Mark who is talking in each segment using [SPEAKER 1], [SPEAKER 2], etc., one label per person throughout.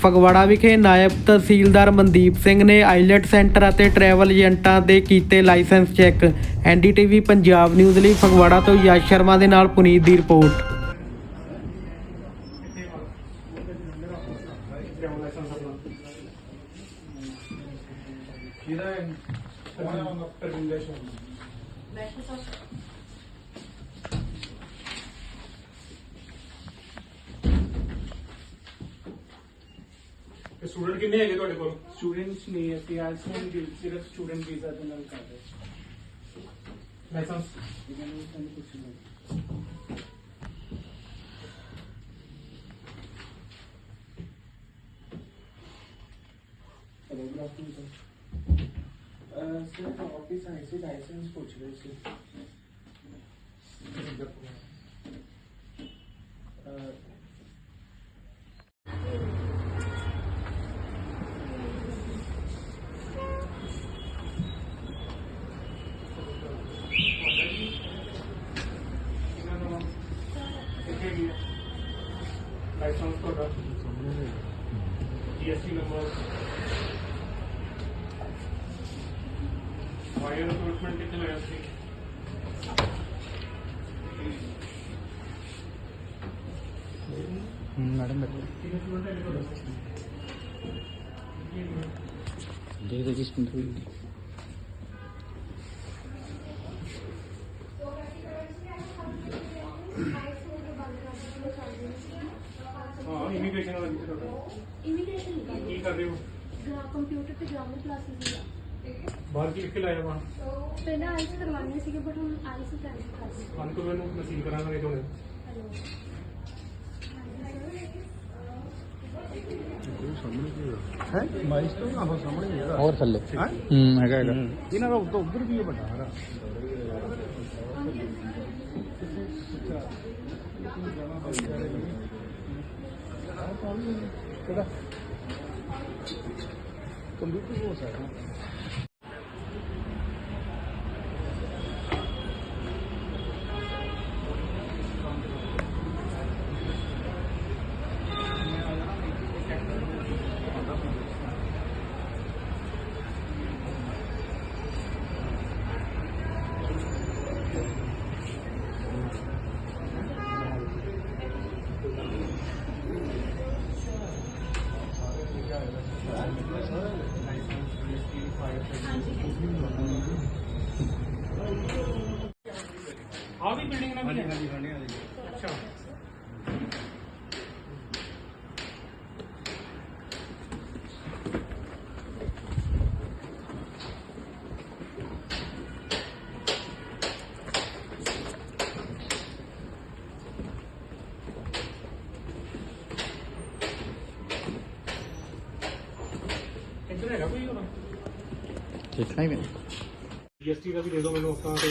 [SPEAKER 1] ਫਗਵਾੜਾ ਵਿਖੇ ਨਾਇਬ ਤਹਿਸੀਲਦਾਰ ਮਨਦੀਪ ਸਿੰਘ ਨੇ IELTS centre ਅਤੇ ਟਰੈਵਲ ਏਜੰਟਾਂ ਦੇ ਕੀਤੇ license check. NDTV Punjab news ਲਈ ਫਗਵਾੜਾ ਤੋਂ ਯਸ਼ ਸ਼ਰਮਾ ਦੇ ਨਾਲ ਪੁਨੀਤ ਦੀ ਰਿਪੋਰਟ।
[SPEAKER 2] ਇਹਦਾ ਕਮਾਇਆ ਪ੍ਰੈਜੈਂਟੇਸ਼ਨ ਤੇ ਸਟੂਡੈਂਟ ਕਿੰਨੇ ਹੈਗੇ ਤੁਹਾਡੇ ਕੋਲ
[SPEAKER 3] स्टूडेंट्स नहीं है टीआरएस में सिर्फ स्टूडेंट वीजा तो नहीं कर रहे
[SPEAKER 2] ਲਾਇਸੈਂਸ
[SPEAKER 3] इधर में कुछ नहीं फोटोग्राफी सर सर ऑफिस आए से लाइसेंस पूछ रहे थे
[SPEAKER 2] ਲਾਇਸੈਂਸ ਤੁਹਾਡਾ ਜੀਐਸਟੀ ਨੰਬਰ ਵਾਇਰ ਰਿਕਰੂਟਮੈਂਟ ਕਿੱਥੇ ਹੋਇਆ ਸੀ
[SPEAKER 4] ਮੈਡਮ
[SPEAKER 2] ਕਿੰਨੇ ਸਟੂਡੈਂਟ ਹੈਗੇ ਇਮੀਗ੍ਰੇਸ਼ਨ ਵਾਲਾ ਕਿੱਥੇ ਤੁਹਾਡਾ
[SPEAKER 5] ਇਮੀਗ੍ਰੇਸ਼ਨ
[SPEAKER 2] ਕੀ ਕਰ ਰਹੇ ਹੋ
[SPEAKER 5] ਦਾ ਕੰਪਿਊਟਰ ਤੇ ਗ੍ਰਾਮਰ ਕਲਾਸਿਸ ਦਾ
[SPEAKER 2] ਬਾਹਰ ਕੀ ਲਿਖ ਕੇ ਲਾਇਆ ਵਾ
[SPEAKER 5] ਪਹਿਲਾਂ ਆਈਸ ਕਰਵਾਉਣੀ ਸੀਗੀ ਬਟ ਹੁਣ ਆਈਸ ਕੈਂਸਲ ਕਰ ਦਿੱਤੀ
[SPEAKER 2] ਮਨ ਤੋਂ ਮੈਨੂੰ ਨਸੀਬ ਕਰਾਂਗੇ ਤੁਹਾਨੂੰ
[SPEAKER 5] ਹੈਲੋ
[SPEAKER 4] ਹੈ ਮਾਈਸ ਤੋਂ ਆਹੋ ਸਾਹਮਣੇ ਹੈਗਾ ਹੋਰ ਥੱਲੇ ਹੂੰ ਹੈਗਾ ਹੈਗਾ ਇਹਨਾਂ ਦਾ ਉੱਤੋਂ ਉੱਧਰ ਵੀ ਹੈ ਵੱਡਾ ਹੈਗਾ ਕਿਹੜਾ ਕੰਪਿਊਟਰ ਹੋ ਸਕਦਾ
[SPEAKER 2] ਆ ਵੀ ਬਿਲਡਿੰਗ ਨਾਲ ਵੀ ਹੈ ਅੱਛਾ ਇੱਧਰ ਹੈਗਾ ਕੋਈ ਹੋਰ?
[SPEAKER 4] ਦੇਖਣਾ ਹੀ ਮੈਂ
[SPEAKER 2] ਜੀਐਸਟੀ ਦਾ ਵੀ ਦੇ ਦਿਓ ਮੈਨੂੰ ਆਪਾਂ ਤੇ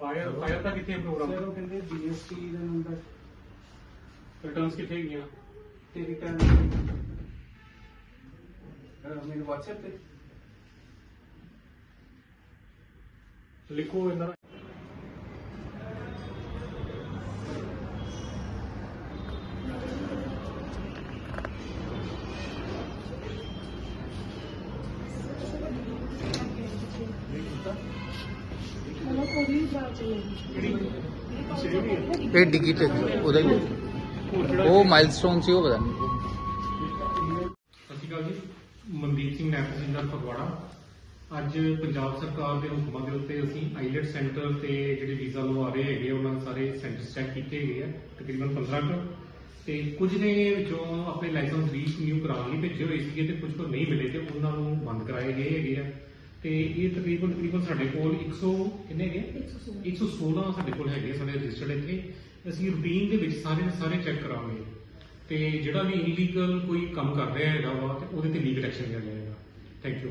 [SPEAKER 2] ਫਾਇਰ ਫਾਇਰ ਦਾ ਕਿੱਥੇ ਪ੍ਰੋਗਰਾਮ
[SPEAKER 3] ਸਰ ਉਹ ਕਹਿੰਦੇ ਬੀਐਸਟੀ ਦਾ ਨੰਬਰ
[SPEAKER 2] ਰਿਟਰਨਸ ਕਿੱਥੇ ਗਈਆਂ
[SPEAKER 3] ਤੇ ਰਿਟਰਨ ਮੈਨੂੰ WhatsApp ਤੇ
[SPEAKER 2] ਲਿਖੋ ਇਹਨਾਂ ਦਾ
[SPEAKER 5] ਮਤਲਬ ਬ੍ਰਾਂਚ
[SPEAKER 2] ਹੈ
[SPEAKER 4] ਇਹ ਡਿੱਗੀ ਤੇ ਉਹਦਾ ਹੀ ਹੈ। ਉਹ ਮਾਈਲਸਟੋਨ ਸੀ ਉਹ ਪਤਾ ਨਹੀਂ।
[SPEAKER 2] ਸਤਿ ਸ਼੍ਰੀ ਅਕਾਲ ਜੀ। ਮਨਦੀਪ ਸਿੰਘ ਨੈਪ ਤਹਿਸੀਲਦਾਰ ਫਗਵਾੜਾ। ਅੱਜ ਪੰਜਾਬ ਸਰਕਾਰ ਦੇ ਹੁਕਮਾਂ ਦੇ ਉੱਤੇ ਅਸੀਂ ਆਈਲੈਟ ਸੈਂਟਰ ਤੇ ਜਿਹੜੇ ਵੀਜ਼ਾ ਲਵਾ ਰਹੇ ਹੈਗੇ ਆ, ਉਹਨਾਂ ਦੇ ਸਾਰੇ ਸੈਂਟਰ ਚੈੱਕ ਕੀਤੇ ਹੈਗੇ ਆ ਤਕਰੀਬਨ 15 ਕੁ। ਤੇ ਕੁਝ ਨੇ ਜੋ ਆਪਣੇ ਲਾਇਸੈਂਸ ਰੀਨਿਊ ਕਰਾਉਣ ਲਈ ਭੇਜੇ ਹੋਏ ਸੀਗੇ ਤੇ ਕੁਝ ਕੋ ਨਹੀਂ ਮਿਲੇ ਤੇ ਉਹਨਾਂ ਨੂੰ ਬੰਦ ਕਰਾਏ ਗਏ ਹੈਗੇ ਆ। ਤੇ ਇਹ ਤਕਰੀਬਨ ਤਕਰੀਬਨ ਸਾਡੇ ਕੋਲ 100 ਕਿੰਨੇ ਹੈਗੇ? 116 ਸਾਡੇ ਕੋਲ ਹੈਗੇ ਆ, ਸਾਡੇ ਰਜਿਸਟਰਡ ਇੱਥੇ। ਅਸੀਂ ਰੂਟੀਨ ਦੇ ਵਿੱਚ ਸਾਰੇ ਦੇ ਸਾਰੇ ਚੈੱਕ ਕਰਾਂਗੇ। ਤੇ ਜਿਹੜਾ ਵੀ ਇਲੀਗਲ ਕੋਈ ਕੰਮ ਕਰ ਰਿਹਾ ਹੈਗਾ ਵਾ ਤੇ ਉਹਦੇ ਤੇ ਲੀਗਲ ਐਕਸ਼ਨ ਲਿਆ ਜਾਏਗਾ। Thank you